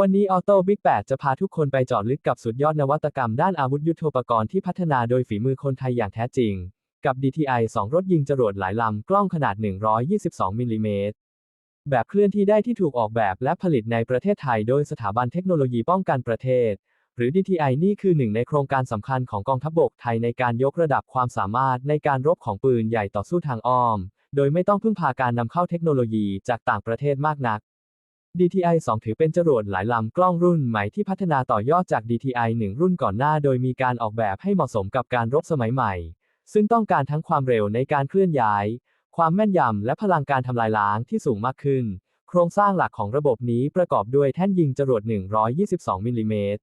วันนี้ออโต้บิ๊ก8จะพาทุกคนไปเจาะลึกกับสุดยอดนวัตกรรมด้านอาวุธยุทโธปกรณ์ที่พัฒนาโดยฝีมือคนไทยอย่างแท้จริง กับ DTI 2 รถยิงจรวดหลายลำกล้องขนาด 122 มิลลิเมตร แบบเคลื่อนที่ได้ที่ถูกออกแบบและผลิตในประเทศไทยโดยสถาบันเทคโนโลยีป้องกันประเทศ หรือ DTI นี่คือหนึ่งในโครงการสำคัญของกองทัพบกไทยในการยกระดับความสามารถในการรบของปืนใหญ่ต่อสู้ทางอ้อม โดยไม่ต้องพึ่งพาการนำเข้าเทคโนโลยีจากต่างประเทศมากนัก DTI 2 ถือเป็นจรวดหลายลำกล้องรุ่นใหม่ที่พัฒนาต่อยอดจาก DTI 1 รุ่นก่อนหน้า โดยมีการออกแบบให้เหมาะสมกับการรบสมัยใหม่ ซึ่งต้องการทั้งความเร็วในการเคลื่อนย้าย ความแม่นยำและพลังการทำลายล้างที่สูงมากขึ้น โครงสร้างหลักของระบบนี้ประกอบด้วยแท่นยิงจรวด 122 มิลลิเมตร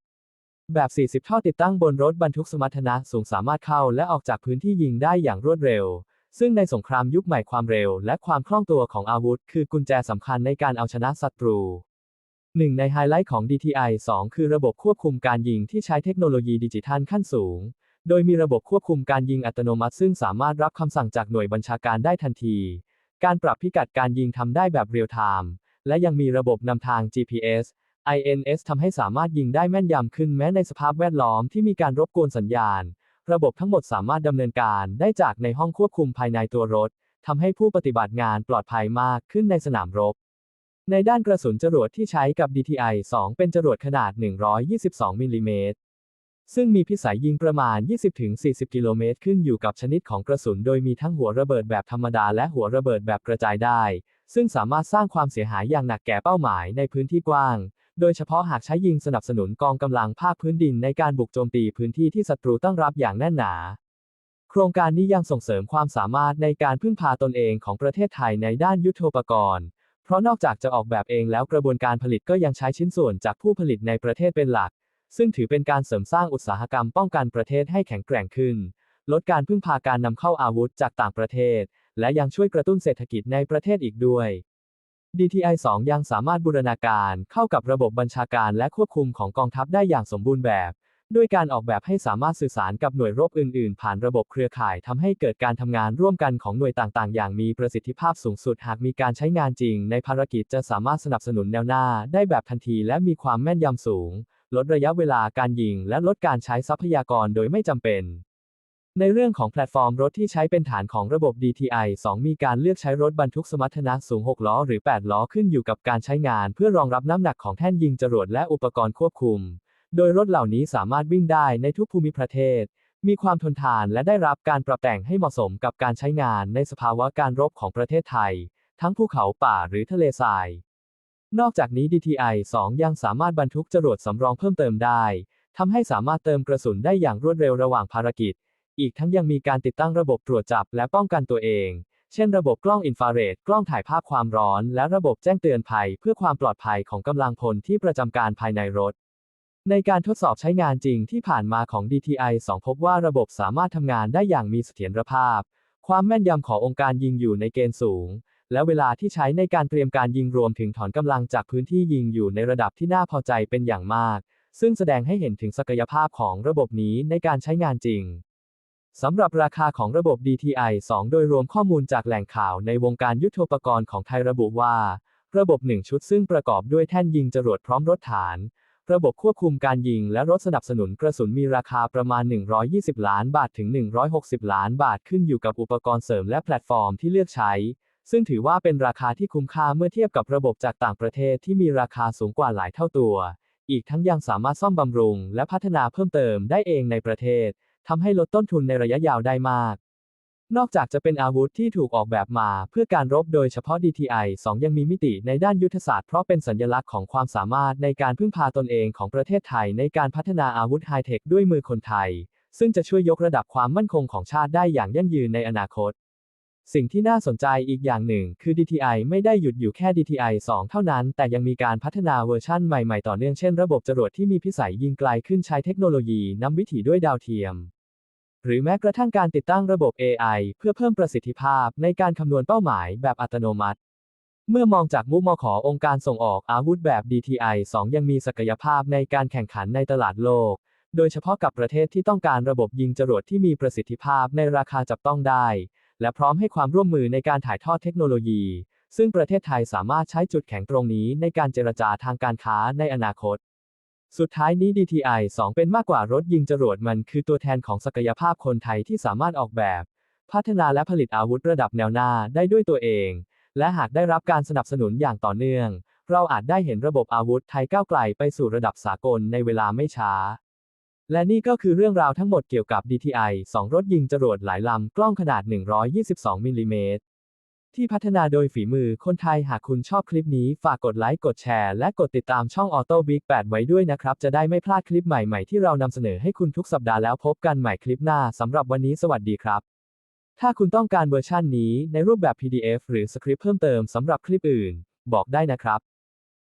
แบบ 40 ท่อติดตั้งบนรถบรรทุกสมรรถนะสูงสามารถเข้าและออกจากพื้นที่ยิงได้อย่างรวดเร็ว ซึ่งในสงครามยุคใหม่ความเร็วและความคล่องตัวของอาวุธ คือกุญแจสำคัญในการเอาชนะศัตรูหนึ่งในไฮไลท์ของ DTI 2 คือระบบควบคุมการยิงที่ใช้เทคโนโลยีดิจิทัลขั้นสูง โดยมีระบบควบคุมการยิงอัตโนมัติ ซึ่งสามารถรับคำสั่งจากหน่วยบัญชาการได้ทันที การปรับพิกัดการยิงทำได้แบบเรียลไทม์ และยังมีระบบนำทาง GPS INS ทำให้สามารถยิงได้แม่นยำขึ้นแม้ในสภาพแวดล้อมที่มีการรบกวนสัญญาณ ระบบทั้งหมดสามารถดำเนินการได้จากในห้องควบคุมภายในตัวรถทำให้ผู้ปฏิบัติงานปลอดภัยมากขึ้นในสนามรบ ในด้านกระสุนจรวดที่ใช้กับ DTI 2 เป็นจรวดขนาด 122 มิลลิเมตร ซึ่งมีพิสัยยิงประมาณ 20-40 กิโลเมตรขึ้นอยู่กับชนิดของกระสุน โดยมีทั้งหัวระเบิดแบบธรรมดาและหัวระเบิดแบบกระจายได้ ซึ่งสามารถสร้างความเสียหายอย่างหนักแก่เป้าหมายในพื้นที่กว้าง โดยเฉพาะหากใช้ยิงสนับสนุนกองกำลังภาคพื้นดินในการบุกโจมตีพื้นที่ที่ศัตรูตั้งรับอย่างแน่นหนา โครงการนี้ยังส่งเสริมความสามารถในการพึ่งพาตนเองของประเทศไทยในด้านยุทโธปกรณ์ เพราะนอกจากจะออกแบบเองแล้วกระบวนการผลิตก็ยังใช้ชิ้นส่วนจากผู้ผลิตในประเทศเป็นหลัก ซึ่งถือเป็นการเสริมสร้างอุตสาหกรรมป้องกันประเทศให้แข็งแกร่งขึ้น ลดการพึ่งพาการนำเข้าอาวุธจากต่างประเทศ และยังช่วยกระตุ้นเศรษฐกิจในประเทศอีกด้วย DTI 2 ยังสามารถบูรณาการเข้ากับระบบบัญชาการและควบคุมของกองทัพได้อย่างสมบูรณ์แบบ ด้วยการออกแบบให้สามารถสื่อสารกับหน่วยรบอื่น ๆ ผ่านระบบเครือข่ายทำให้เกิดการทำงานร่วมกันของหน่วยต่าง ๆ อย่างมีประสิทธิภาพสูงสุด หากมีการใช้งานจริง ในภารกิจจะสามารถสนับสนุนแนวหน้า ได้แบบทันทีและมีความแม่นยำสูง ลดระยะเวลาการยิง และลดการใช้ทรัพยากรโดยไม่จำเป็น ในเรื่องของแพลตฟอร์มรถที่ใช้เป็นฐานของระบบ DTI 2 มีการเลือกใช้รถบรรทุกสมรรถนะสูง 6 ล้อ หรือ 8 ล้อขึ้นอยู่กับการใช้งาน เพื่อรองรับน้ำหนักของแท่นยิงจรวดและอุปกรณ์ควบคุม โดยรถเหล่านี้สามารถวิ่งได้ในทุกภูมิประเทศ มีความทนทานและได้รับการปรับแต่งให้เหมาะสมกับการใช้งานในสภาวะการรบของประเทศไทย ทั้งภูเขาป่าหรือทะเลทราย นอกจากนี้ DTI 2 ยังสามารถบรรทุกจรวดสำรองเพิ่มเติมได้ทำให้สามารถเติมกระสุนได้อย่างรวดเร็วระหว่างภารกิจ อีกทั้งยังมีการติดตั้งระบบตรวจจับและป้องกันตัวเอง เช่นระบบกล้องอินฟราเรด กล้องถ่ายภาพความร้อน และระบบแจ้งเตือนภัย เพื่อความปลอดภัยของกำลังพลที่ประจำการภายในรถ ในการทดสอบใช้งานจริงที่ผ่านมาของ DTI 2 พบว่าระบบสามารถทำงานได้อย่างมีเสถียรภาพ ความแม่นยำขององค์การยิงอยู่ในเกณฑ์สูง และเวลาที่ใช้ในการเตรียมการยิงรวมถึงถอนกำลังจากพื้นที่ยิงอยู่ในระดับที่น่าพอใจเป็นอย่างมาก ซึ่งแสดงให้เห็นถึงศักยภาพของระบบนี้ในการใช้งานจริง สำหรับราคาของระบบ DTI 2 โดยรวมข้อมูลจากแหล่งข่าวในวงการยุทโธปกรณ์ของไทยระบุว่า ระบบ 1 ชุดซึ่งประกอบด้วยแท่นยิงจรวดพร้อมรถฐาน ระบบควบคุมการยิงและรถสนับสนุนกระสุนมีราคาประมาณ 120 ล้านบาทถึง 160 ล้านบาทขึ้นอยู่กับอุปกรณ์เสริมและแพลตฟอร์มที่เลือกใช้ ซึ่งถือว่าเป็นราคาที่คุ้มค่าเมื่อเทียบกับระบบจากต่างประเทศที่มีราคาสูงกว่าหลายเท่าตัว อีกทั้งยังสามารถซ่อมบำรุง และพัฒนาเพิ่มเติมได้เองในประเทศ ทำให้ลดต้นทุนในระยะยาวได้มาก นอกจากจะเป็นอาวุธที่ถูกออกแบบมาเพื่อการรบโดยเฉพาะ DTI 2 ยังมีมิติในด้านยุทธศาสตร์เพราะเป็นสัญลักษณ์ของความสามารถในการพึ่งพาตนเองของประเทศไทยในการพัฒนาอาวุธไฮเทคด้วยมือคนไทย ซึ่งจะช่วยยกระดับความมั่นคงของชาติได้อย่างยั่งยืนในอนาคตสิ่งที่น่าสนใจอีกอย่างหนึ่งคือ DTI ไม่ได้หยุดอยู่แค่ DTI 2 เท่านั้น แต่ยังมีการพัฒนาเวอร์ชั่นใหม่ ๆ ต่อเนื่องเช่นระบบจรวดที่มีพิสัยยิงไกลขึ้นใช้เทคโนโลยีนำวิถีด้วยดาวเทียม หรือแม้กระทั่งการติดตั้งระบบ AI เพื่อเพิ่มประสิทธิภาพในการคำนวณเป้าหมายแบบอัตโนมัติ เมื่อมองจากมุมมองขององค์การส่งออกอาวุธแบบ DTI 2 ยังมีศักยภาพในการแข่งขันในตลาดโลก โดยเฉพาะกับประเทศที่ต้องการระบบยิงจรวดที่มีประสิทธิภาพในราคาจับต้องได้ และพร้อมให้ความร่วมมือในการถ่ายทอดเทคโนโลยี ซึ่งประเทศไทยสามารถใช้จุดแข็งตรงนี้ในการเจรจาทางการค้าในอนาคต สุดท้ายนี้ DTI 2 เป็นมากกว่ารถยิงจรวดมันคือตัวแทนของศักยภาพคนไทยที่สามารถออกแบบ พัฒนาและผลิตอาวุธระดับแนวหน้าได้ด้วยตัวเอง และหากได้รับการสนับสนุนอย่างต่อเนื่อง เราอาจได้เห็นระบบอาวุธไทยก้าวไกลไปสู่ระดับสากลในเวลาไม่ช้า และนี่ก็คือเรื่องราวทั้งหมดเกี่ยวกับ DTI 2 รถยิงจรวดหลายลำกล้องขนาด 122มิลลิเมตร ที่พัฒนาโดยฝีมือคนไทยหากคุณชอบคลิปนี้ฝากกดไลค์กดแชร์และกดติดตามช่อง Auto Big 8 ไว้ด้วยนะครับ จะได้ไม่พลาดคลิปใหม่ๆ ที่เรานำเสนอให้คุณทุกสัปดาห์แล้วพบกันใหม่คลิปหน้าสำหรับวันนี้สวัสดีครับ ถ้าคุณต้องการเวอร์ชันนี้ในรูปแบบ PDF หรือสคริปต์เพิ่มเติมสำหรับคลิปอื่น บอกได้นะครับ